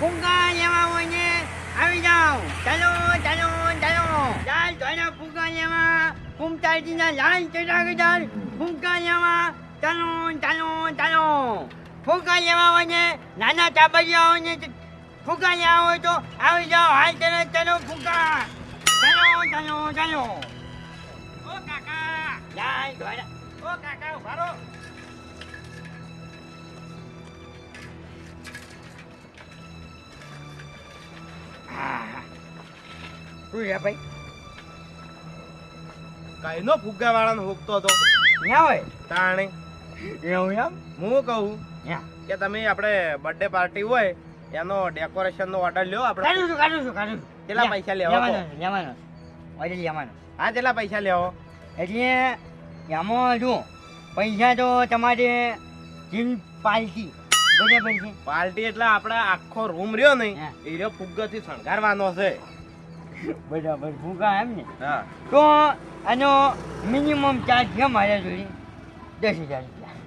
ફુગ્ગા લેવા હોય ને, આવી જાઓ. ચાલો ચાલો ચાલો. ચાલ ધોળા ફુગ્ગા લેવા ફૂમતાજીના લાલ ચટાકેદાર ફુગ્ગા લેવા ચાલો ચાલો ચાલો. ફુગ્ગા લેવા હોય ને, નાના ચાબડિયા હોય ને ફુગ્ગા લેવા હોય તો આવી જાઓ. હાલ, ચાલો ચાલો ફુગ્ગા ચાલો ચાલો ચાલો. ઓ, કાકા. ઊભા શું છે ભાઈ? કઈનો ફુગ્ગા વાળાને હોકતો હતો. ના હોય? તાણે. એવું એમ? હું કહું. કે તમે આપણે બર્થડે પાર્ટી હોય એનો ડેકોરેશન નો ઓર્ડર લ્યો આપણે. કાઢું છું કાઢું છું કાઢું કેટલા પૈસા લેવા લેવાનો ઓર્ડર લેવાનો. હા કેટલા પૈસા લેવો? એટલે એમાં જો પૈસા તો તમારે જીમ પાલટી. બરાબર છે. પાર્ટી એટલે આપણે આખો રૂમ રહ્યો ને. એ રહ્યો ફુગ્ગાથી શણગારવાનો છે. બરાબર ફુગ્ગા એમ ને? હા. તો આનો મિનિમમ ચાર્જ છે મારા જોડે? દસ હજાર રૂપિયા.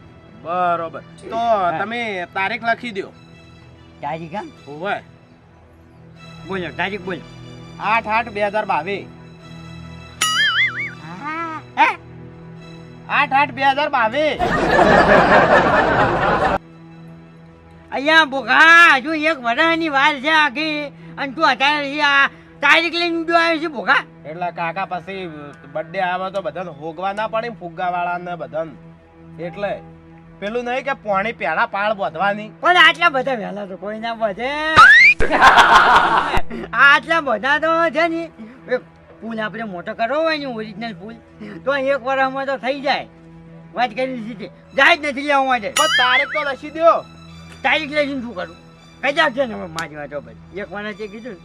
બરોબર. તો તમે તારીખ લખી દો તારીખ આમ હોય બોલો તારીખ બોલો. આઠ આઠ બે હજાર બાવીસ. હે? આઠ આઠ બે હજાર બાવીસ. અહીંયા ભૂખા હજુ એક વર્ષની વાર છે આખી. અને તું અત્યારે આ તારીખ લઈને ઉડ્યો આવ્યો છે ભૂખા એટલે કાકા પછી બર્થડે આવે તો બધાને હોગવા ના પડે ફુગ્ગા વાળાને બધાને. એટલે પેલું નહીં કે પોણી પેલા પાળ બધવાની. પણ આટલા બધા વહેલા તો કોઈ ના બધે. આટલા બધા તો છે ને પુલ આપણે મોટો કરવો હોય ને ઓરિજિનલ પુલ તો એક વર્ષમાં તો થઈ જાય. વાત કરી દીધી જાય જ નથી લેવા માટે. તારે તો રસી દો તારીખ લઈને શું કરું? કદાચ છે ને હવે મારી વાતો ભાઈ એક વાના છે કીધું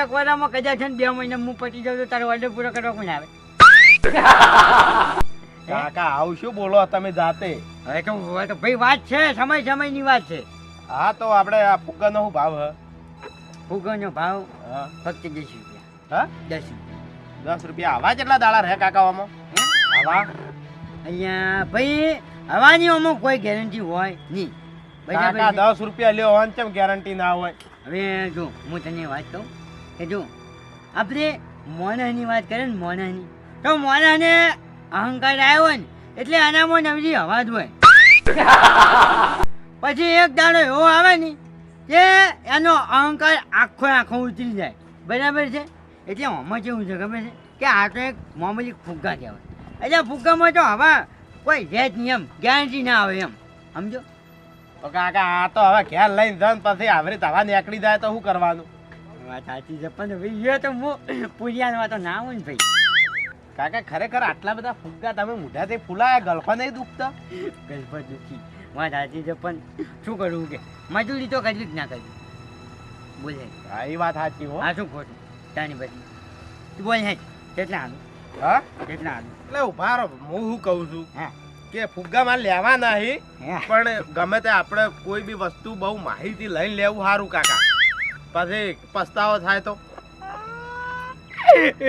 એક વાનામાં કદાચ છે ને બે મહિના હું પટી જાઉં તો તારો ઓર્ડર પૂરો કરવા પણ આવે? કાકા આવું શું બોલો તમે જાતે. હવે તો હવે તો ભાઈ વાત છે સમય સમયની વાત છે. હા તો આપણે આ ફુગ્ગાનો શું ભાવ હ? ફૂગોનો ભાવ હા. ફક્ત દસ રૂપિયા. હા? દસ રૂપિયા. દસ રૂપિયા. આવા કેટલા દાડા રહે કાકા આમાં? આવા અહીંયા ભાઈ હવાની અમુક કોઈ ગેરંટી હોય નહીં. કાકા દસ રૂપિયા લ્યો હોન કેમ ગેરંટી ના હોય. હવે જો હું તને વાત કહું કે જો આપણે મોનાની વાત કરીએ ને મોનાની તો મોનાને અહંકાર આવ્યો ને એટલે આનામાં નવરી અવાજ હોય. પછી એક દાડો એવો આવે ને કે એનો અહંકાર આખો આખો ઉતરી જાય. બરાબર છે? એટલે આમાં કેવું છે ખબર છે? કે આ તો એક મામૂલી ફુગ્ગા કહેવાય. એટલે ફુગ્ગામાં તો હવા કોઈ છે જ નહીં એમ ગેરંટી ના આવે એમ. સમજો? તો કાકા આ તો હવે ઘેર લઈને જન પછી આવરી તવા નીકળી જાય તો શું કરવાનું? વાત સાચી છે પણ ભાઈ તો હું પૂરિયાનો તો ના હોય ને ભાઈ. કાકા ખરેખર આટલા બધા ફુગ્ગા તમે મોઢાથી ફૂલાયા ગલફા નહીં દુખતા? ગલફા દુખી. વાત સાચી છે પણ શું કરવું કે મજૂરી તો કરવી જ ના કરવી બોલે. હા એ વાત સાચી હો. હા શું ખોટું? તાની પછી તું બોલ હે કેટલા આનું હા? કેટલા આનું એટલે ઊભા રહો હું શું કહું છું? હા. કે ફુગ્ગા માં લેવા નહીં પણ ગમે તે આપણે કોઈ બી વસ્તુ બહુ માહિતી લઈને લેવું સારું કાકા. પછી પસ્તાવો થાય તો?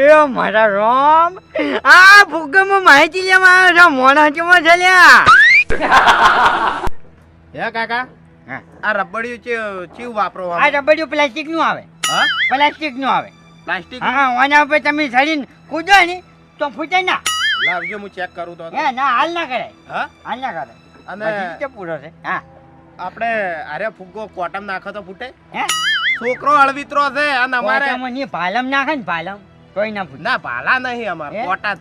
એ મારા રોમ આ ફુગ્ગામાં માહિતી લેવા આવ્યો છો મોણા છે લ્યા. હે કાકા. આ રબડિયું ચીવ વાપરો આ રબડિયું પ્લાસ્ટિકનું આવે. હા? પ્લાસ્ટિકનું આવે. પ્લાસ્ટિક હા આના ઉપર તમે ચડીને કૂદો ને તો ફૂટે ના. લાવજો હું ચેક કરું તો. હે ના હાલ ના કરાય. હા? હાલ ના કરે અને કે પૂરો છે. હા. આપણે અરે ફુગ્ગો કોટમ નાખો તો ફૂટે? હે? છોકરો અળવિત્રો છે અને અમારે કોટામાં ની પાલમ નાખે ને ભાલમ કોઈ ના ફૂટે ના ભાલા નહીં અમારે કોટા જ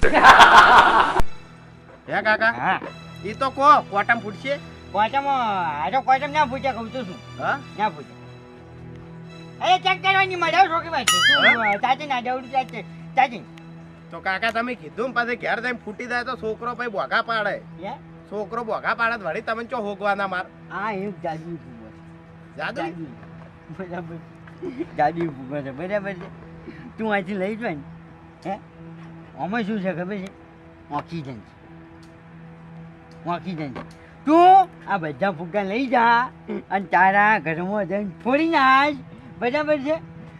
છે. હે કાકા? હા. ઈ તો કો કોટમ ફૂટશે? કોટમ આ તો કોટમ ના ફૂટે કહું છું શું. હા? ના ફૂટે અરે ચેક કરવાની મજા છોકરી ભાઈ તું ચાચી ના જવડું ચાચી ચાચી તો કાકા તમે કીધું પછી ઘેર જઈને ફૂટી જાય તો છોકરો પછી બોઘા પાડે. હે? છોકરો બોઘા પાડે તો વળી તમે ચો હોગવાના માર? આ એક જાદુ ફૂગો જાદુ બરાબર. જાદુ ફૂગો છે. બરાબર છે. તું અહીંથી લઈ જાય ને. હે? અમે શું છે ખબર છે? ઓક્સિજન છે ઓક્સિજન છે તું આ બધા ફુગ્ગા લઈ જા અને તારા ઘરમાં જઈને ફોડી નાખ. બરાબર છે?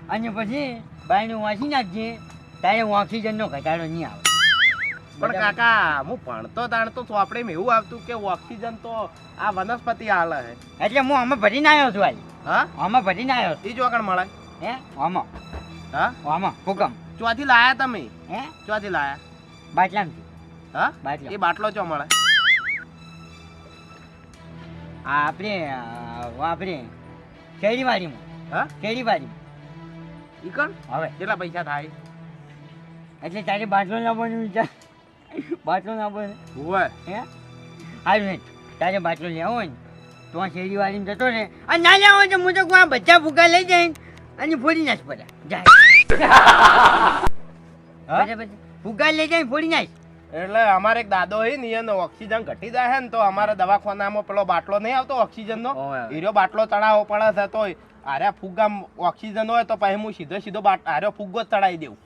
અને પછી બાયનું વાંચી નાખજે. તારે ઓક્સિજનનો ઘટાડો નહીં આવે. પણ કાકા હું ભણતો તાણતો ચોપડીમાં એવું આવતું કે ઓક્સિજન તો આ વનસ્પતિ હાલે છે. એટલે હું આમાં ભરીને આવ્યો છું આજે હા? આમાં ભરીને આવ્યો ઈ ચોકણ મળે. હે? આમાં. હા? આમાં હુકમ ચોથી લાયા તમે? હે? ચોથી લાયા. બાટલામાંથી. હા? બાટલા. એ બાટલો ચો મળે? આ આપણે આપણે શેરીવાડીમાં હા? શેરીવાડીમાં ઈ કણ? હવે. કેટલા પૈસા થાય? એટલે તારે બાટલો લાવવાનું વિચાર. બાટલો ના બને. હોય. હે? હાલ મેં તારે બાટલો લેવો હોય ને તો આ વાળીને જતો ને અને ના લેવો તો હું તો બધા ભૂકા લઈ જાય અને ફોડી નાખ પડે જાય. ભૂકા લઈ જાય ફોડી નાખ. એટલે અમારે એક દાદો હે ને એનો ઓક્સિજન ઘટી જાય ને તો અમારા દવાખાનામાં પેલો બાટલો નહીં આવતો ઓક્સિજન નો હીરો બાટલો ચડાવવો પડે છે તો આર્યા ફુગ્ગા ઓક્સિજન હોય તો પછી હું સીધો સીધો આર્યો ફુગ્ગો જ ચડાવી દઉં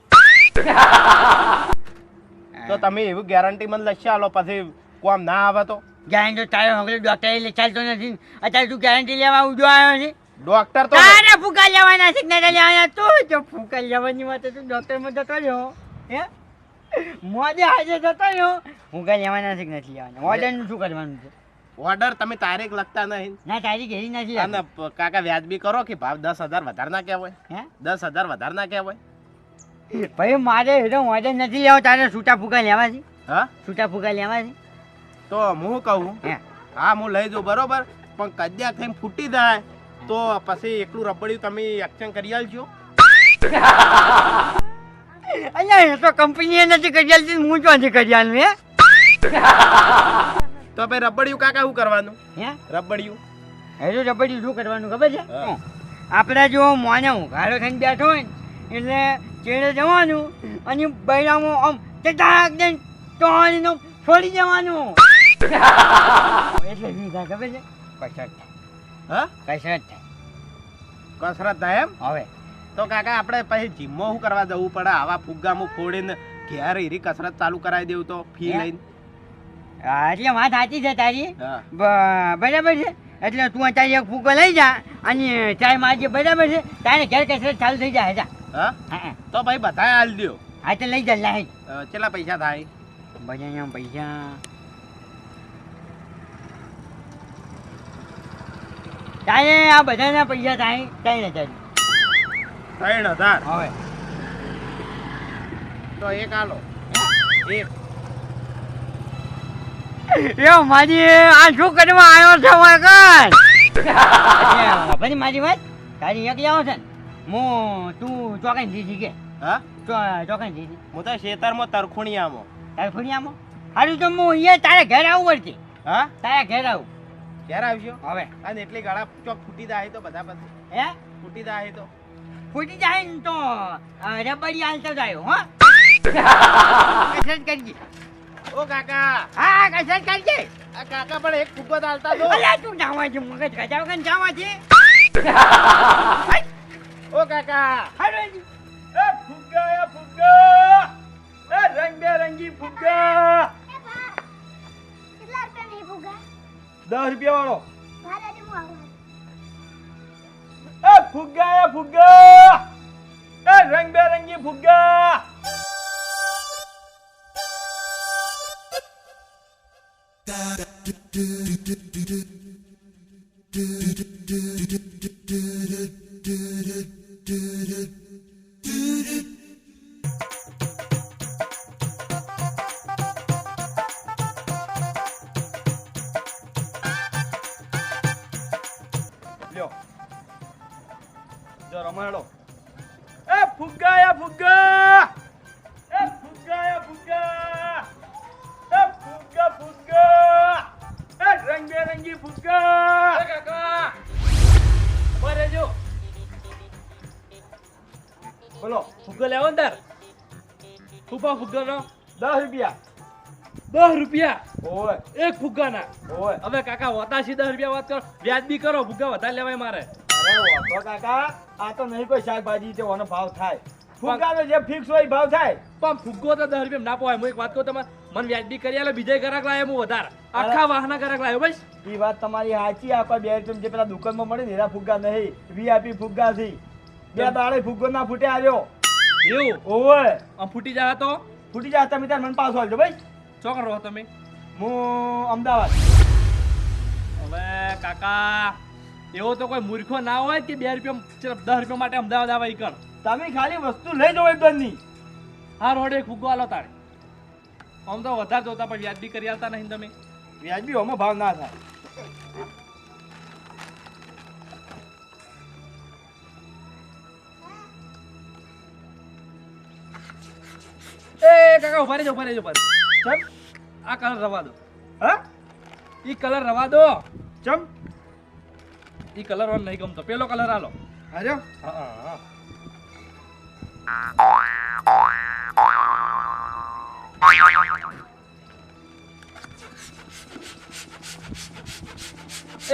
તો તમે એવું ગેરંટી મને લખી આલો પછી કોમ ના આવે તો? ગેરંટી તારો હગલો ડોક્ટર ચાલતો નથી અત્યારે તું ગેરંટી લેવા ઉજો આવ્યો છે. ડોક્ટર તો તારે ફૂકા લેવાના છે ને લેવાના? તું જો ફૂકા લેવાની વાત તું ડોક્ટરમાં જતો રહ્યો. હે? મોજે હાજર જતો રહ્યો. ફૂકા લેવાના છે નથી લેવાના? ઓર્ડરનું શું કરવાનું છે? ઓર્ડર તમે તારીખ લખતા નહીં. ના તારી ઘેરી નથી કાકા વ્યાજબી કરો કે ભાવ દસ હજાર વધારે ના કહેવાય? હે? દસ હજાર વધારે ના કહેવાય? ભાઈ મારે એનો ઓર્ડર નથી લેવો તારે છૂટા ફૂકા લેવા છે? હા? છૂટા ફૂકા લેવા છે? તો હું કહું હે. હા હું લઈ જાઉં બરોબર? પણ કદ્યા થઈને ફૂટી જાય તો પછી એકલું રબડિયું તમે એક્શન કરી આલજો. અહીંયા એ તો કંપનીએ નથી કરી આલતી હું ચોથી કરી આલું હે? તો ભાઈ રબડિયું કાકા શું કરવાનું? હે? રબડિયું. હજુ રબડિયું શું કરવાનું ખબર છે? આપણે જો મોને ઉઘાડો થઈને બેઠો હોય ને એટલે ચેડે જવાનું અને બૈરામો આમ ચટાક દે ટોળીનો છોડી જવાનું એટલે શું થાય ખબર છે? કસરત હા? કસરત થાય. કસરત થાય એમ? હવે. તો કાકા આપણે પછી જીમમાં શું કરવા જવું પડે? આવા ફુગ્ગામાં ફોડીને ઘેર હીરી કસરત ચાલુ કરાવી દેવું તો ફી? લઈને? એટલે વાત સાચી છે તારી. બરાબર છે. એટલે તું અત્યારે એક ફૂગો લઈ જા અને ચાય મારજે બરાબર છે? તારે ઘેર કસરત ચાલુ થઈ જાય જા. હા. તો ભાઈ બધા હાલ દો હા તો લઈ જા લાઈ. કેટલા પૈસા થાય? બધાના પૈસા. તારે આ બધાના પૈસા થાય ત્રણ હજાર. ત્રણ હજાર? હવે. તો એક આલો. એક. એ મારી આ શું કરવા આવ્યો છે મારી વાત. તારી એક આવો છે ને. હું તું ચોકાઈ દીધી કે? હા? ચો- ચોકાઈ દીધી હું તો ખેતરમાં તરખુણિયામાં તારે ખુડિયામાં હારું તો હું અહીંયા તારે ઘેર આવું પડશે હા? તારા ઘેર આવું. ક્યારે આવશો હવે. અને એટલી ગાળા ચોક ફૂટી જાય તો બધા પછી હે? ફૂટી જાય તો. ફૂટી જાય ને તો રબડી હાલતો જાય હો. કસરત કરજે. ઓ કાકા. હા કસરત કરજે. આ કાકા પણ એક ખૂબ જ હાલતા દો અલ્યા તું જાવા છે મગજ ગજાવ કે જાવા છે. ઓ કાકા હાલો એ ફુગ્ગા એ ફુગ્ગા એ રંગબેરંગી ફુગ્ગા કેટલા રૂપિયા નહીં ભૂગા દસ રૂપિયા વાળો જે હું આવું એ ફુગ્ગા એ ફુગ્ગા એ રંગબેરંગી ફુગ્ગા લ્યો ફુગ્ગો લેવો તાર ફૂફા ફુગ્ગાનો દસ રૂપિયા. દસ રૂપિયા? ઓય એક ફુગ્ગાના ઓય હવે કાકા વતાશી દસ રૂપિયા વાત કરો. વ્યાજબી કરો ફુગ્ગા વધારે લેવાય મારે. અરે વાંધો કાકા આ તો નહીં કોઈ શાકભાજી છે ઓનો ભાવ થાય. ફુગાનો જે ફિક્સ હોય ભાવ થાય. પણ ફુગ્ગો તો દસ રૂપિયા ના પોવાય હું એક વાત કહું તમે મને વ્યાજબી કરી આલે બીજા ગ્રાહક લાવે હું વધારે. આખા વાહના ગ્રાહક લાવ્યો બસ. એ વાત તમારી સાચી આપણા બે આઈટમ જે પેલા દુકાનમાં મળે ને એના ફુગ્ગા નહીં. વીઆઈપી ફુગ્ગા થી. બે દાડે ફુગ્ગો ના ફૂટે આવ્યો એવું? ઓવે. આમ ફૂટી જાય તો? ફૂટી જાય તમે તાર મને પાછો આવજો ભાઈ. શું કરો તમે? હું અમદાવાદ. હવે કાકા એવો તો કોઈ મૂર્ખો ના હોય કે બે રૂપિયા દસ રૂપિયા માટે અમદાવાદ આવે ઈ કર. તમે ખાલી વસ્તુ લઈ જાઓ એકદમની હા રોડે એક ફુગ્ગો આલો તારે. આમ તો વધારે જોતા પણ વ્યાજબી કરી આવતા નહીં તમે. વ્યાજબી હોમાં ભાવ ના થાય. એ કાકા ઊભા રહેજો ઊભા રહેજો ઊભા ચમ આ કલર રવા દો. હા? ઈ કલર રવા દો. ચમ? ઈ કલર ઓન નહીં ગમતો. પેલો કલર આલો. હાજો હા હા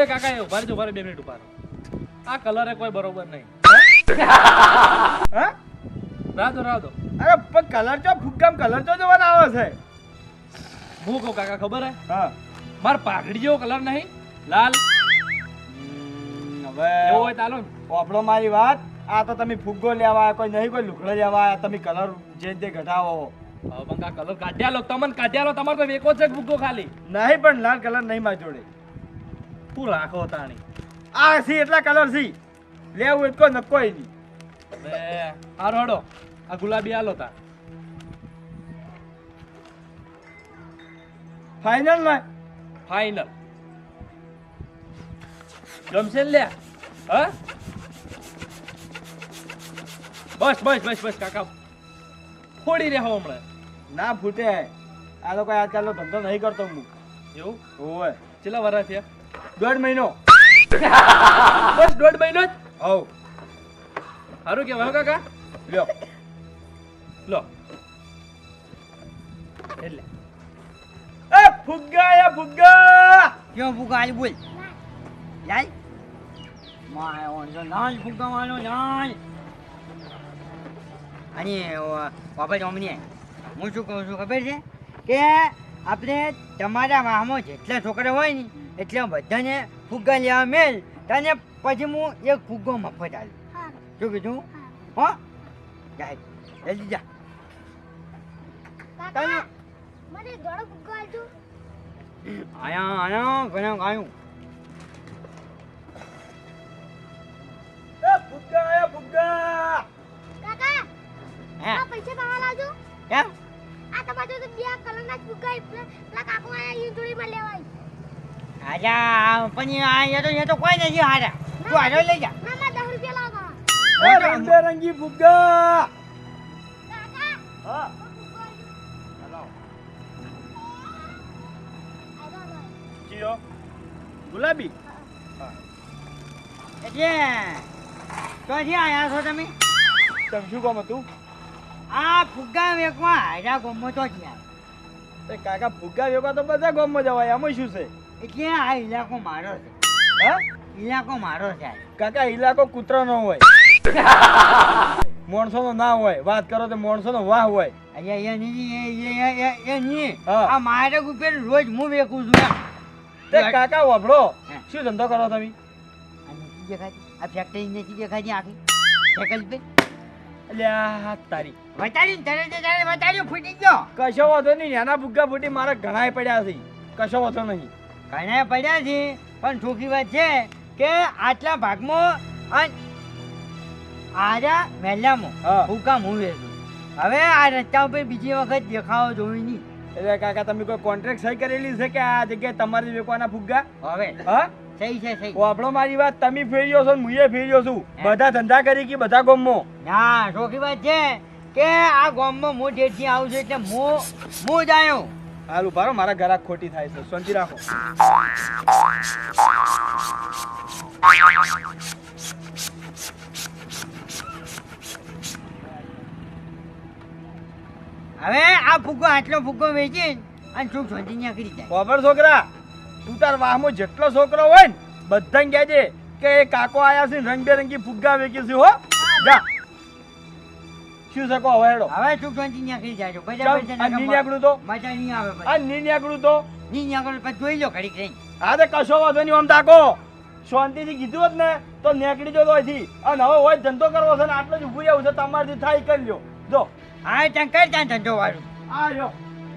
એ કાકા એ ઊભા રહેજો ઊભા બે મિનિટ ઊભા આ કલર એ કોઈ બરોબર નહીં. હા? રાહ રાધો અરે પણ કલર ચો ફુગ્ગામ કલર ચો જોવાના આવે છે? હું કહું કાકા ખબર હે? હા. માર પાઘડી જેવો કલર નહીં. લાલ. હવે એવો હોય તો આલો ને. ઓફળો મારી વાત. આ તો તમે ફુગ્ગો લેવા આવ્યા, કોઈ નહીં કોઈ લુગડો લેવા આવ્યા, તમે કલર જે તે ઘટાવો. હવે બંગા કલર કાઢ્યા લો તમને કાઢ્યા લો તમારે તો વેકો જ છે ભૂકો ખાલી. નહીં પણ લાલ કલર નહીં મારી જોડે. શું રાખો તાણી. આ સી એટલા કલર સી. લેવું એટલો નક્કો નહીં બે હારો હડો આ ગુલાબી હાલો તા ફાઈનલ ને ફાઈનલ ગમશે ને લે? હા? બસ બસ બસ બસ કાકા. ફોડી રહ્યા હમણાં. ના ફૂટે. આ લોકો કોઈ આજકાલનો ધંધો નહીં કરતો હું. એવું? ઓવે. કેટલા વર્ષ થયા દોઢ મહિનો. બસ દોઢ મહિનો જ? હવ. સારું કેવાય હો કાકા? લ્યો. લો. એટલે. એ ફુગ્ગા એ ફુગ્ગા! ક્યાં ફુગા આલી બોલ. લાલ માય ઓન લાલ ફુગા વાળો, લાલ. અને બાબા જોમની હું શું કહું છું ખબર છે? કે આપણે તમારા વાહમાં જેટલા છોકરા હોય ને, એટલા બધાને ફુગ્ગા લેવા મેલ, તને પછી હું એક ફુગ્ગો મફત હા શું કીધું? હા. હો? જા જલ્દી જા. કાકા મને દોડો ફુગ્ગો આલજો આયા આયા ઘણા ગાયું. એ ફુગ્ગા એ ફુગ્ગા કાકા હે? આ પૈસા પાવા લાવજો. કેમ? આ તમારે તો બે કલરના જ એટલે પેલા કાકો આયા ઈ જોડીમાં લેવાય. આજા પણ આ એ તો એ તો કોઈ નથી હારા. તું હારો લઈ જા. ના ના રંગબેરંગી ફુગ્ગા કાકા હા. કયો ગુલાબી. એટલે ક્યાંથી છો તમે? તમે શું કામ હતું? આ ફુગ્ગા વેકવા હારા ગમો તો છે કાકા ફુગ્ગા વેગવા તો બધા ગામમાં જવાય. આમાં શું છે? એટલે આ ઇલાકો મારો છે. હા? ઇલાકો મારો છે. કાકા ઇલાકો ન હોય. માણસોનો ના હોય. વાત કરો તો માણસોનો વાહ હોય. અહીંયા એ નહીં એ- એ- એ- એ- એ નહીં આ મારે ઉપર રોજ હું વેકું છું. તે કાકા વાપરો. શું ધંધો કરો તમે? આ નથી દેખાતી. આ ફેક્ટરી નથી દેખાતી આખી. સાયકલ પે અલ્યા તારી. જ તારે વટાડ્યું ફૂટી ગયો. કશો વાંધો નહીં નાના ફુગ્ગા ફૂટી મારા ઘણાય પડ્યા છે. કશો વાંધો નહીં. ઘણા પડ્યા છે પણ ઠોકી વાત છે કે આટલા ભાગમાં અન આજા મહેલામાં હું. કામ હું વેચું. હવે આ રસ્તા ઉપર બીજી વખત દેખાવો જોઈ નહીં. એટલે કાકા તમે કોઈ કોન્ટ્રાક્ટ સહી કરેલી છે કે આ જગ્યાએ તમારે વેકવાના ફુગ્ગા? હવે. હા? સહી છે સહી. વાપરો મારી વાત તમે ફેર્યો છો ને મુએ ફેર્યો છું. બધા ધંધા કરી કે બધા ગામમાં? ના ચોખ્ખી વાત છે કે આ ગામમાં હું જેટથી આવું છું એટલે હું હું જ આવ્યો હાલ ઊભા મારા ઘરાક ખોટી થાય છે. શાંતિ રાખો. હવે આ ફુગ્ગો આટલો ફુગ્ગો વેચી અને સુખ શાંતિ નીકળી જાય. ખબર છોકરા તું તાર વાહમાં જેટલો છોકરો હોય ને બધાને કહેજે કે એ કાકો આયા છે રંગબેરંગી ફુગ્ગા વેચી છે હો. જા. શું શકો હવે હેડો હવે સુખ શાંતિ નીકળી જાય છે. ની નીકળું તો? મજા નહીં આવે આ ની નીકળું તો? નહીં નીકળે પછી જોઈ લો ઘડીક રહીને. હા તે કશો વાંધો નહીં આમ તાકો. શાંતિથી કીધું હોત ને તો નીકળી જતો અહીંથી. અને હવે હોય ધંધો કરવો છે ને આટલો જ ઉભું રહેવું છે તમારે થાય કરી લ્યો. જો. હા ત્યાં કઈ ત્યાં ધંધો વાળું? આ જો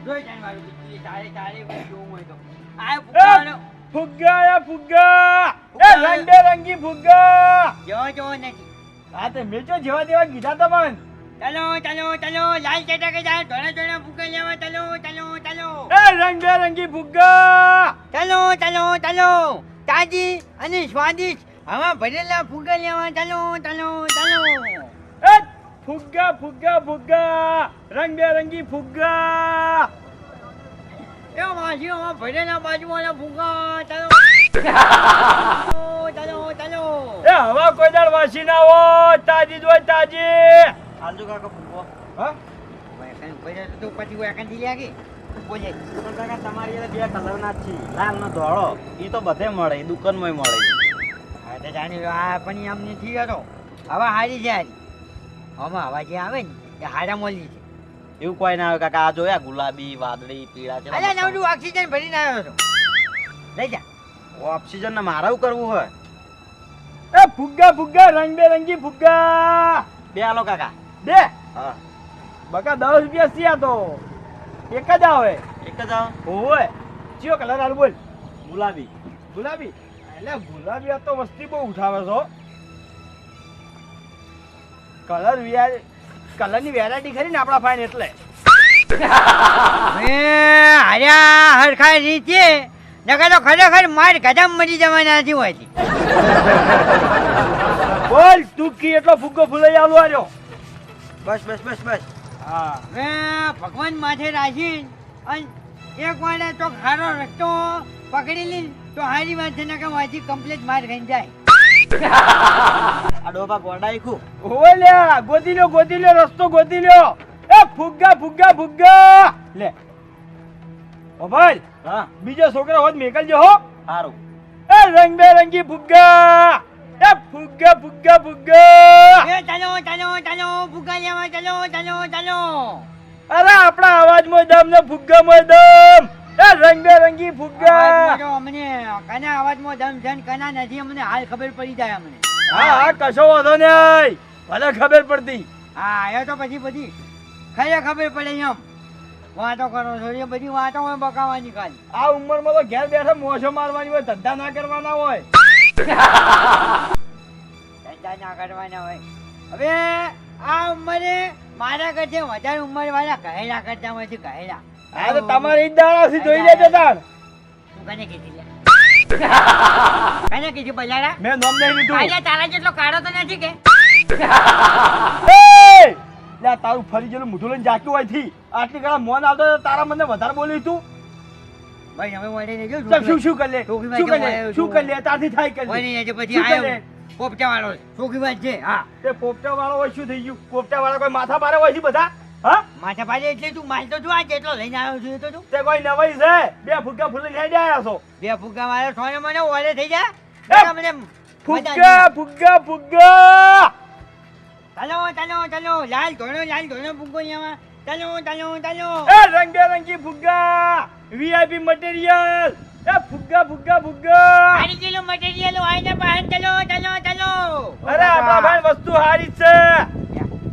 જોઈ ત્યાં વાળું તારે તારે જોવું હોય તો આ ફુગ્ગાનો. ફુગ્ગા ફુગ્ગા. એ રંગબેરંગી ફુગ્ગા. જો જો નથી. હા તે મેચો જેવા દેવા કીધા તો પણ ચાલો ચાલો ચાલો લાલ જાય ધોળા ધોળા ફુગ્ગા લેવા ચાલો ચાલો ચાલો. એ રંગબેરંગી ફુગ્ગા. ચાલો ચાલો ચાલો. તાજી અને સ્વાદિષ્ટ હવા ભરેલા ફુગ્ગા લેવા ચાલો ચાલો ચાલો. ફુગ્ગા ફુગ્ગા ફુગ્ગા રંગબેરંગી ફુગ્ગા. એ માસી અમારા ભરેલા બાજુમાં ફુગ્ગા. ચાલો. ચાલો ચાલો એ હવા કોઈ દાળ વાસી ના હો તાજી જ તાજી. હાલજો કાકા ફુગ્ગો. હા? તો પછી હું એકાંતી લે કે? બોલે પણ કાકા તમારી બે કલરના છે લાલ નો ધોળો. એ તો બધે મળે એ દુકાનમાં મળે. હા તો જાણી આ પણ આમ નથી હતો હવા હારી છે હારી આમાં હવા જે આવે ને એ હારા મોલી છે. એવું કોઈ ના આવે કાકા આ જોયા ગુલાબી વાદળી પીળા છે અરે નવડું ઓક્સિજન ભરીને આવ્યો હતો. લઈ જા. ઓક્સિજન ને મારે કરવું હોય? એ ફુગ્ગા ફુગ્ગા રંગબેરંગી ફુગ્ગા. બે આલો કાકા. બે? હા. બકા દસ રૂપિયા સિયા તો. એક જ આવે. એક જ આવે? હોય ચિયો કલર હાલ બોલ. ગુલાબી. ગુલાબી? એટલે ગુલાબી આ તો વસ્તી બહુ ઉઠાવે છો કલર વિયાર કલરની વેરાયટી ખરી ને આપણા ફાઈન એટલે. એ હાર્યા હરખા રીતે નકર તો ખરેખર માર ગજામ મરી જવાના નથી હોતી બોલ તું કી એટલો ફુગ્ગો ફૂલાઈ આલો આર્યો બસ બસ બસ બસ. હા. હવે ભગવાન માથે રાખી અને એક વાર તો ખારો રસ્તો પકડી લી તો હારી વાત છે નકર વાંચી કમ્પ્લીટ માર ખાઈ જાય. આ ડોબા ગોડાઈ ખુ ઓય લ્યા લ્યો ગોતી લ્યો રસ્તો ગોતી લ્યો એ ફુગ્ગા ફુગ્ગા ફુગ્ગા. લે. ઓ ભાઈ હા. બીજો છોકરો હોત મેકલજો હો. સારું એ રંગબેરંગી ફુગ્ગા. એ ફુગ્ગા ફુગ્ગા ફુગ્ગા. એ ચાલો ચાલો ચાલો ફુગા લેવા ચાલો ચાલો ચાલો અરે આપણા અવાજમાં દમ ને ફુગ્ગામાં દમ. રંગબેરંગી ફુગ્ગા. અમને કના અવાજમાં દમ છે કના નથી અમને હાલ ખબર પડી જાય અમને. હા હા કશો વાંધો નહીં. ભલે ખબર પડતી. હા એ તો પછી બધી ખરે ખબર પડે એમ. વાતો કરો છો એ બધી વાતો હોય બકાવાની ખાલી. આ ઉંમરમાં તો ઘેર બેઠા મોછો મારવાની હોય ધંધા ના કરવાના હોય. ધંધા ના કરવાના હોય. હવે આ ઉંમરે મારા કરતા વધારે ઉંમર વાળા કહેલા કરતા હોય છે કહેલા હા તો તમારે ઈ દાડાથી જોઈ લેજો તાણ. તું કને કીધી લે કને કીધી બજારા મેં નોમ નહીં લીધું. આજે તારા જેટલો કાળો તો નથી કે? લે તારું ફરી ગયેલું મોઢું લઈને જાક્યું હોયથી. આટલી ઘણા મોન આવતો તો તારા મને વધારે બોલી તું. ભાઈ હવે ને જો શું શું કરી લે? શું કરી લે? વાંચો, શું કરી લે? તારથી થાય કરી લે. ને પછી કરે? પોપટા વાળો છોકરી વાત છે હા. તે પોપટા વાળો હોય શું થઈ ગયું? પોપટા વાળા કોઈ માથા પારે હોય છે બધા? હા? માથા પાડે એટલે તું માલ તો તું આ જેટલો લઈને આવ્યો છું તો તું. તે કોઈ નવાઈ છે? બે ફુગ્ગા ફૂલી થઈ જાય છો. બે ફુગ્ગા મારે સોને મને ઓલે થઈ જાય મને ફૂગા ફુગ્ગા ફુગ્ગા ચાલો ચાલો ચાલો. લાલ ધોળો લાલ ધોળો ફુગ્ગો અહીંયા ચાલો ચાલો ચાલો. એ રંગબેરંગી ફુગ્ગા વીઆઈપી મટીરિયલ એ ફુગ્ગા ફુગ્ગા ફુગ્ગા સારી કિલો મટીરિયલ હોય ને બહાર ચાલો ચાલો ચાલો. અરે આપણા ભાઈ વસ્તુ હારી છે.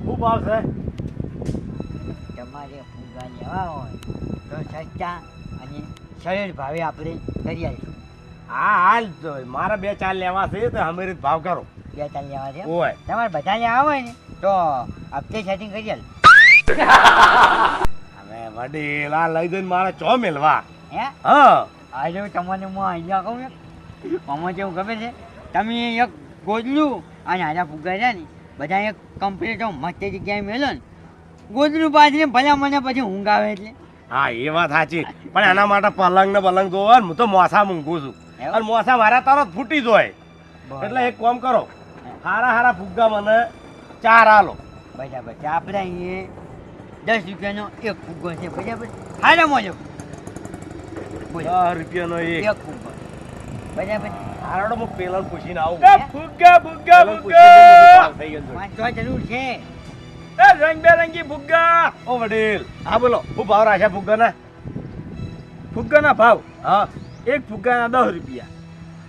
ખૂબ ભાવ છે લેવા હોય તો સસ્તા અને સરળ ભાવે આપણે કરી આવીશું. હા હાલ તો મારે બે ચાર લેવા છે તો જ ભાવ કરો. બે ચાલ લેવા છે હોય તમારે બધા લેવા હોય ને તો હપ્તે સેટિંગ કરી આલ. હવે વડીલા લઈ જઈને મારા ચો મેલવા? હે? હા. આજે તમને હું અહીંયા કહું ને આમાં ગમે ખબર છે તમે એક ગોદલું અને આજા ફુગા છે ને બધા એક કમ્પ્લીટ મસ્ત જગ્યાએ મેલો ને. ગોદલું પાછળ ભલે મને પછી ઊંઘ આવે એટલે. હા એ વાત સાચી. પણ એના માટે પલંગ ને પલંગ જોવો હું તો મોસા મૂંઘું છું. અને મોસા મારા તરત ફૂટી જાય. એટલે એક કામ કરો. હારા હારા ફુગ્ગા મને ચાર આલો. બરાબર. છે આપણે અહીંયા દસ રૂપિયાનો એક ફુગ્ગો છે. બરાબર? હારા મોજો. દસ રૂપિયાનો એક. એક ફુગ્ગો. બરાબર? હારડો હું પેલા પૂછીને આવું. ફુગ્ગા ફુગ્ગા ફુગ્ગા! જરૂર છે. એ રંગબેરંગી ફુગ્ગા ઓ વડીલ. હા બોલો. હું ભાવ રાખ્યા ફુગ્ગા ના ફુગ્ગાના ભાવ? હા. એક ફુગ્ગાના દસ રૂપિયા.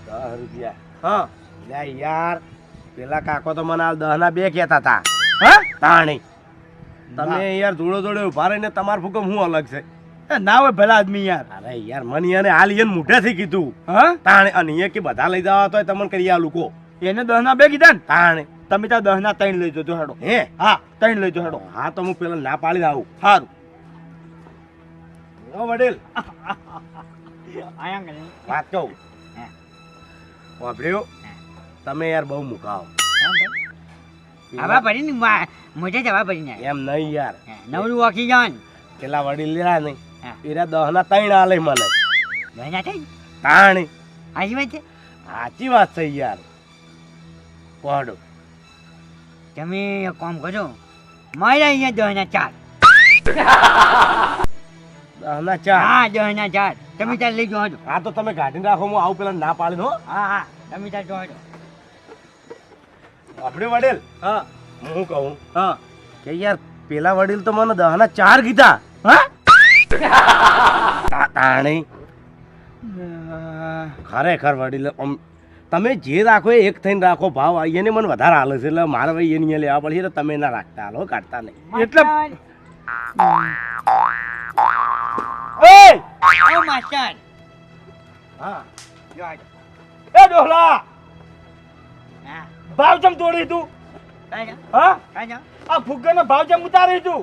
દસ રૂપિયા. હા. લે યાર પેલા કાકો તો મને આ દહ ના બે કહેતા હતા હા? તાણી. તમે યાર જોડે જોડે ઊભા રહીને તમાર ફુગ્ગો હું અલગ છે? એ ના હોય ભલા આદમી યાર. અરે યાર મને યાર હાલ યાર મોઢેથી કીધું. હા? તાણે અને અહીંયા કે બધા લઈ જવા તો તમને કરી આ લોકો એને દહ ના બે કીધા ને? તાણે. તમે ત્યાં દહ ના ત્રણ લઈ જજો હેડો. હે? હા ત્રણ લઈ જજો હેડો. હા તો હું પેલા ના પાડીને આવું સારું વડીલ. વાત કહું? વાપર્યો? તમે યાર બહુ મુકાવો. હવા ભરી મા- મોઢે જ હવા એમ નહીં યાર. નવરું વાકી જાન પેલા વડીલ નહીં એરા દહ ના ત્રણ આલે મને. તાણે. હાજી વાત છે? સાચી વાત છે યાર. કોડો તમે એક કામ કરો મારા અહીંયા દહના ચાર. દહના ચાર? હા દહના ચાર. તમે ત્યાં લઈ છો. હા તો તમે ગાડીને રાખો હું આવું પેલા ના પાડી દો હા હા. તમે ત્યાં જાઓ આપણે વડેલ? હા. હું કહું? હા. કે યાર પેલા વડીલ તો મને દહના ચાર કીધા. હા? તાણી ખરેખર વડીલ આમ તમે જે રાખો એ એક થઈને રાખો ભાવ એને મને વધારે હાલે છે. એટલે મારે ભાઈ એની લેવા પડશે એટલે તમે ના રાખતા. હાલો કાઢતા નહીં. એટલે ઓય માસ્ટર. હા. એ ડોહલા! ભાવ ચમ તોડી તું. હા? આ ફુગ્ગાનો ભાવ ચમ ઉતારી તું.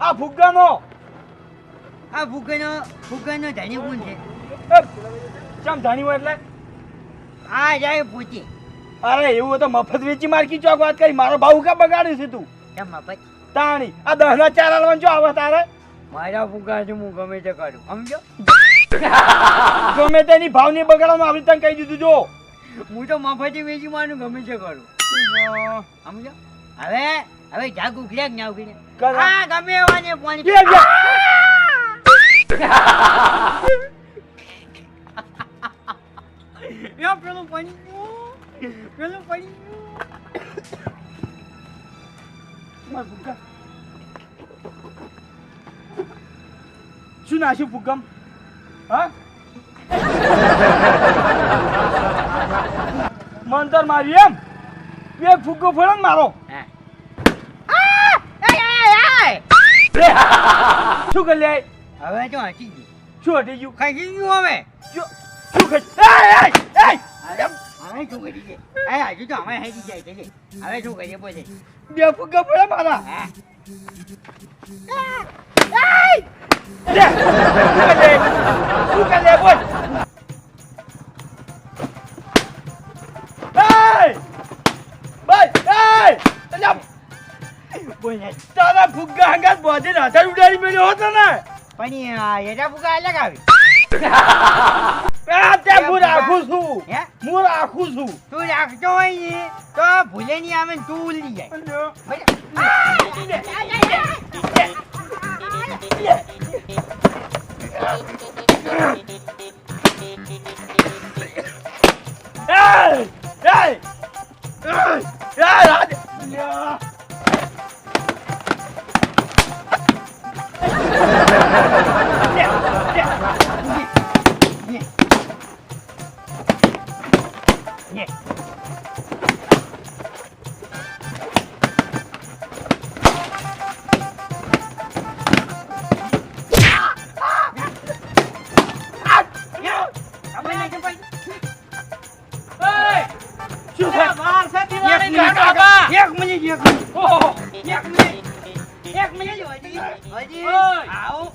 આ ફુગ્ગાનો. આ ધણી કોણ છે. ચમ જાણી હોય એટલે? આ જાય પૂછી અરે એવું તો મફત વેચી માર્કી ચોક વાત કરી. મારો ભાવ કા બગાડ્યું છે તું? કેમ મફત? તાણી આ દસ ના ચાર આલવાનું જો આવે તારે? મારા ફૂગા છે હું ગમે તે કરું. સમજો? ગમે તેની ભાવ નહીં બગાડવાનું આવી તને કહી દીધું જો. હું તો મફતી વેચી મારું ગમે તે કરું. સમજો? હવે હવે જાગ ઉઘડ્યા ના ઉખડ્યા? હા ગમે એવાને પાણી. યો પેલું ગયું પેલું ગયું માર ફુગ્ગા. શું નાખ્યું ફુગ્ગમ હા મંતર મારી એમ એક ફુગ્ગો ફોડો ને મારો! શું કરી લે હવે તો હટી ગયું શું હટી ગયું ખાઈ ગયું હવે શું એય! હવે શું કરી છે? એ હજુ તો અમે હેડી જાય છે. હવે શું કરીએ બોલે. બે ફુગ્ગા મારા? તારા હંગાત બોધીને રાધા ઉડાડી મેળ્યો હતો ને? પણ આ એના ફુગ્ગા અલગ આવી. તે હું રાખું છું હે હું રાખું છું તું રાખતો હોય ને તો ભૂલે નહીં આવે ને તું ઉલી જાય એય! એક મિનિટ હજી. હજી. આવો.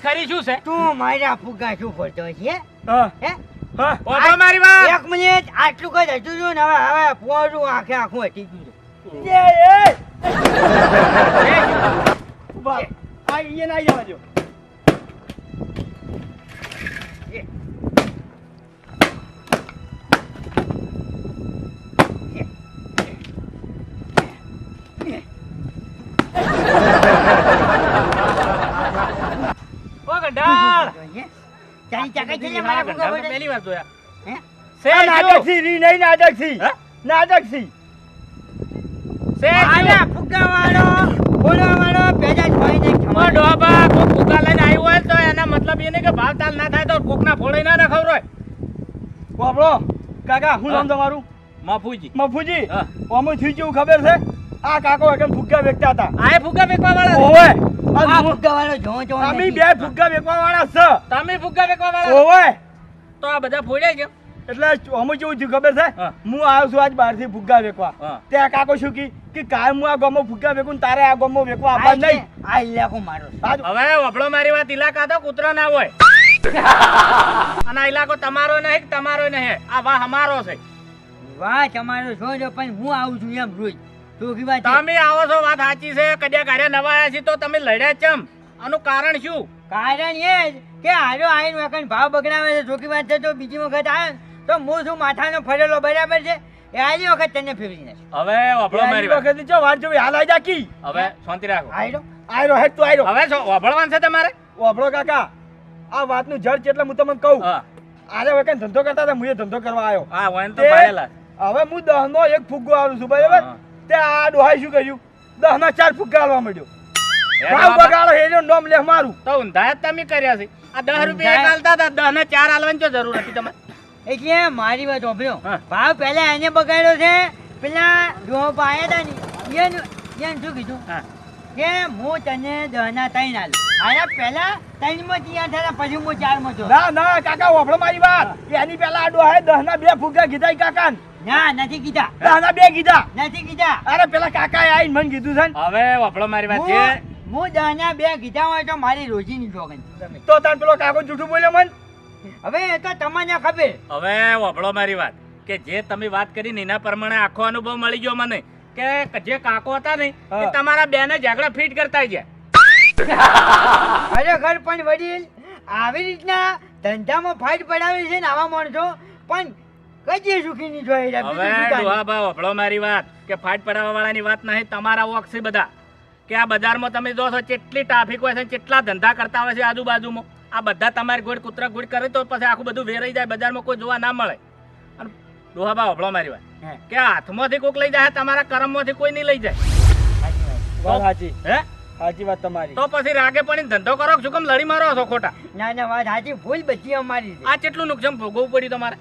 જ ખરી શું છે? તું મારા ફુગા શું ફરતો છે હા, હે. હા. મારી વાત. એક મિનિટ આટલું કઈ હજુ છું ને? હવે હવે પોરું આખે આખું હટી ગયું છે. એ, એ! આ ના જવા મારા. પહેલી વાર જોયા. હે? રી નહીં? આના જ હોય ડોબા ફુગ્ગા લઈને આવ્યો હોય તો એના મતલબ એ નહીં કે ભાવ તાલ ના થાય તો કોકના ફોડે ના નખવરોય બાપડો કાકા હું નામ તમારું? માફુજી. મફુજી? હા. ઓમું થયું ખબર છે? આ કાકો એકદમ ફુગ્ગા વેચતા હતા. આ ફુગ્ગા વેચવા વાળા ઓવે. આ ફુગ્ગાવાળો જો જોવો અમે બે ફુગ્ગા વેકવા વાળા છે. તમે ફુગ્ગા વેકવા વાળા ઓવે તો આ બધા ફોડ્યા છે એટલે અમુક કેવું થયું ખબર છે? હું. આવ્યો છું આજ બહારથી ફુગ્ગા વેકવા ત્યાં કાકો શું કી? કે કાલ હું આ ગમો ફુગ્ગા વેકું તારે આ ગમો વેચવા આ નહીં. આ ઇલાકો મારો. હવે વફળો મારી વાત ઇલાકા તો કૂતરો ના હોય. અને આ ઇલાકો તમારો નહીં તમારો નહીં. આ વાહ અમારો છે. વાહ તમારો છો જો પણ હું આવું છું એમ રોજ. તમે આવો છો વાત સાચી છે. કડિયા કાર્ય નવા આવ્યા છે તો તમે લડ્યા ચમ. આનું કારણ શું? કારણ એ જ કે હારો આવીને વખત ભાવ બગડાવે છે. જોકી વાત છે તો બીજી વખત આવે તો હું શું માથાનો ફરેલો બરાબર છે? એ આજે વખત તને ફેરવી નાખ હવે પહેલી મારી વખત જો વાત જોવી હાલ આઈ જા કી. હવે શાંતિ રાખો. આયરો આયરો હેડ તું આયરો હવે શું છે તમારે? વાપળો કાકા. આ વાતનું જડ છે એટલે હું તમને કહું. આજે આરે વખત ધંધો કરતા હતા હું ધંધો કરવા આવ્યો. હા વન તો પાડેલા હવે હું દહનો એક ફુગ્ગો આવું છું બરાબર. તે આ ડોહાઈ શું કર્યું દહના ચાર ફૂગા આલવા માંડ્યો. ભાવ બગાડો એનો નોમ લે મારું. તો ઊંધા તમે કર્યા છે. આ દસ રૂપિયા? ચાલતા હતા દસ ને ચાર હાલવાની તો જરૂર હતી તમારે. એટલે મારી વાત ઓભ્યો ભાવ પહેલા એને બગાડ્યો છે પેલા ડોહો પાયા હતા ને એને એને શું કીધું? કે હું તને દહના ત્રણ આલું. આના પહેલા ત્રણમાં ત્યાં થયા પછી હું ચારમાં જો ના ના કાકા ઓભળો મારી વાત. એની પેલા આ ડોહાએ દહના બે ફૂગા કીધા કાકા ના નથી કીધા. બે કીધા. નથી કીધા. અરે પેલા કાકાએ આવીને મને કીધું છે હવે વફળો મારી વાત છે. હું બે કીધા હોય તો મારી રોજીની જોગન. તો તને પેલો કાકો જૂઠું બોલ્યો મન? હવે એ તો તમને ખબર. હવે વફળો મારી વાત. કે જે તમે વાત કરી ને એના પ્રમાણે આખો અનુભવ મળી ગયો મને. કે જે કાકો હતા ને એ બે તમારા બેને ઝઘડા ફિટ કરતા ગયા. ખરેખર પણ વડીલ. આવી રીતના ધંધામાં ફાઇટ પડાવે છે ને આવા માણસો. પણ જોઈ હવે? ડોહાબા વફળો મારી વાત કે ફાટ પડાવવા વાળાની વાત નહીં તમારા છે બધા. કે આ બજારમાં તમે જો છો કેટલી ટ્રાફિક હોય છે કેટલા ધંધા કરતા હોય છે આજુબાજુમાં આ બધા તમારી ગોળ કૂતરા ગોળ કરે તો પછી આખું બધું વેરાઈ જાય બજારમાં કોઈ જોવા ના મળે. અને ડોહાબા વફળો મારી વાત. કે હાથમાંથી કોક લઈ જાય તમારા કરમમાંથી કોઈ નહીં લઈ જાય. સાચી વાત. વાત સાચી હે? સાચી વાત તમારી. તો પછી રાગે પણ ધંધો કરો શું કેમ લડી મારો છો ખોટા? ના ના વાત સાચી ભૂલ બધી અમારી આ કેટલું નુકસાન ભોગવવું પડ્યું તમારે?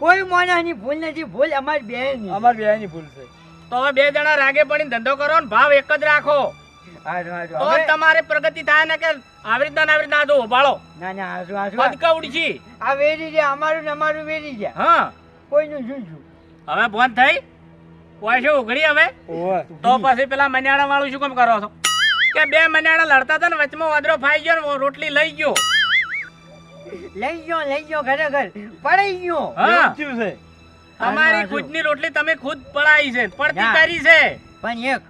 કોઈ મોનાની ભૂલ નથી ભૂલ અમારી બેન અમાર બેની ભૂલ છે. તો હવે બે જણા રાગે પડીને ધંધો કરો ને ભાવ એક જ રાખો. તો જ તમારે પ્રગતિ થાય ને કે આવી રીતના ને આવી રીતના જો ઉભાળો ના ના હાસુ હાસુ પદકા ઉડશી. આ વેરી છે અમારું ને અમારું વેરી છે હા. કોઈનું શું છું હવે ફોન થઈ? કોઈ શું ઉઘડી હવે? ઓવે. તો પછી પેલા મન્યાણા વાળું શું કેમ કરો છો? કે બે મન્યાણા લડતા હતા ને વચમાં વાદરો ફાઈ ગયો ને રોટલી લઈ ગયો. લઈ ગયો લઈ ગયો ખરેખર પડી ગયો. હા. છે. તમારી ખુદ ખુદની રોટલી તમે ખુદ પડાઈ છે પડતી તારી છે. પણ એક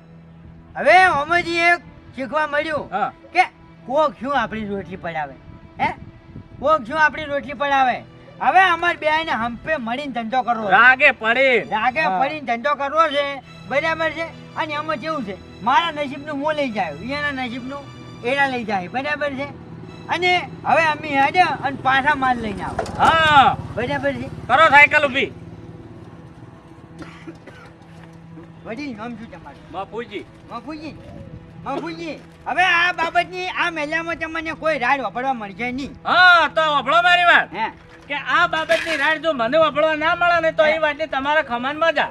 હવે અમજી એક શીખવા મળ્યું કે કોક શું આપણી રોટલી પડાવે? હે? કોક શું આપણી રોટલી પડાવે? હવે અમાર બે ને હંપે મળીને ધંધો કરવો. રાગે પડી રાગે પડીને ધંધો કરવો છે બરાબર છે? અને એમાં કેવું છે? મારા નસીબનું હું લઈ જાય એના નસીબનું એના લઈ જાય બરાબર છે? અને હવે અમે હેડે અને પાછા માલ લઈને આવો. હા. બરાબર છે કરો સાયકલ ઊભી વડીલ નામ શું તમારું? બાપુજી. બાપુજી. બાપુજી હવે આ બાબતની આ મેલામાં તમને કોઈ રાડ વાપરવા મળશે નહીં. હા તો વફળો મારી વાત. હે. કે આ બાબતની રાડ જો મને વપડવા ના મળે ને તો એ વાતની તમારા ખમાનમાં જા.